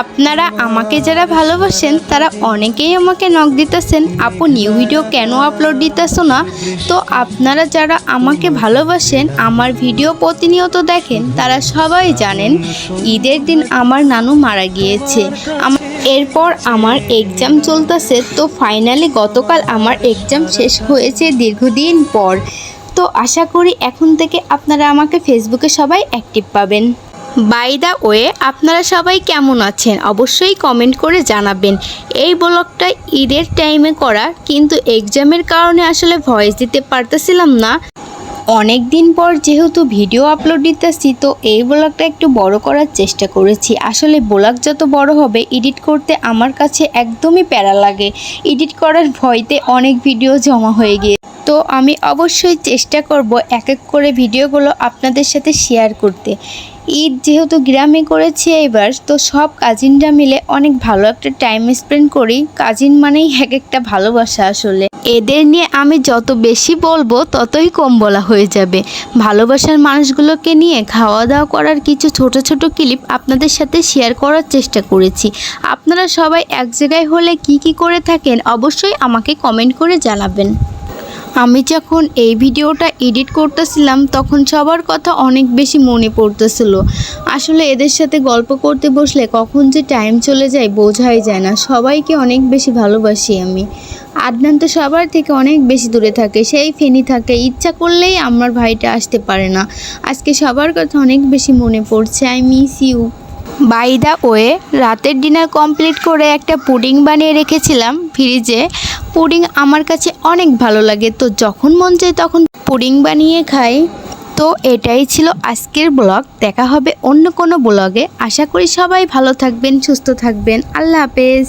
আপনারা আমাকে যারা ভালোবাসেন, তারা অনেকেই আমাকে নক দিতেছেন, আপু নিউ ভিডিও কেন আপলোড দিতেছো না? তো আপনারা যারা আমাকে ভালোবাসেন, আমার ভিডিও প্রতিনিয়ত দেখেন, তারা সবাই জানেন, ঈদের দিন আমার নানু মারা গিয়েছে। এরপর আমার এক্সাম চলতেছে, তো ফাইনালি গতকাল আমার এক্সাম শেষ হয়েছে দীর্ঘদিন পর। তো আশা করি এখন থেকে আপনারা আমাকে ফেসবুকে সবাই অ্যাক্টিভ পাবেন। বাই দ্য ওয়ে আপনারা সবাই কেমন আছেন? অবশ্যই কমেন্ট করে জানাবেন। এই ব্লগটা ঈদের টাইমে করা, কিন্তু এক্সামের কারণে আসলে ভয়েস দিতে পারতেছিলাম না। অনেক দিন পর যেহেতু ভিডিও আপলোড দিতেছি, তো এই ব্লগটা একটু বড় করার চেষ্টা করেছি। আসলে ব্লগ যত বড় হবে এডিট করতে আমার কাছে একদমই প্যারা লাগে। এডিট করার ভয়তে অনেক ভিডিও জমা হয়ে গিয়ে। তো আমি অবশ্যই চেষ্টা করব এক এক করে ভিডিওগুলো আপনাদের সাথে শেয়ার করতে। ঈদ যেহেতু গ্রামে করেছি এবার, তো সব কাজিনরা মিলে অনেক ভালো একটা টাইম স্পেন্ড করি। কাজিন মানেই এক একটা ভালোবাসা আসলে। এদের নিয়ে আমি যত বেশি বলব, ততই কম বলা হয়ে যাবে। ভালোবাসার মানুষগুলোকে নিয়ে খাওয়া দাওয়া করার কিছু ছোট ছোট ক্লিপ আপনাদের সাথে শেয়ার করার চেষ্টা করেছি। আপনারা সবাই এক জায়গায় হলে কি কি করে থাকেন, অবশ্যই আমাকে কমেন্ট করে জানাবেন। আমি যখন এই ভিডিওটা এডিট করতেছিলাম, তখন সবার কথা অনেক বেশি মনে পড়তেছিল। আসলে এদের সাথে গল্প করতে বসলে কখন যে টাইম চলে যায় বোঝাই যায় না। সবাইকে অনেক বেশি ভালোবাসি আমি। আদনান তো সবার থেকে অনেক বেশি দূরে থাকে, সেই ফেনি থাকে। ইচ্ছা করলেই আমার ভাইটা আসতে পারে না। আজকে সবার কথা অনেক বেশি মনে পড়ছে। I miss you by the way রাতের ডিনার কমপ্লিট করে একটা পুডিং বানিয়ে রেখেছিলাম ফ্রিজে পুডিং আমার কাছে অনেক ভালো লাগে, তো যখন মন চায় তখন পুডিং বানিয়ে খাই। তো এটাই ছিল আজকের ব্লগ দেখা হবে অন্য কোনো ব্লগে আশা করি সবাই ভালো থাকবেন, সুস্থ থাকবেন। আল্লাহ হাফেজ।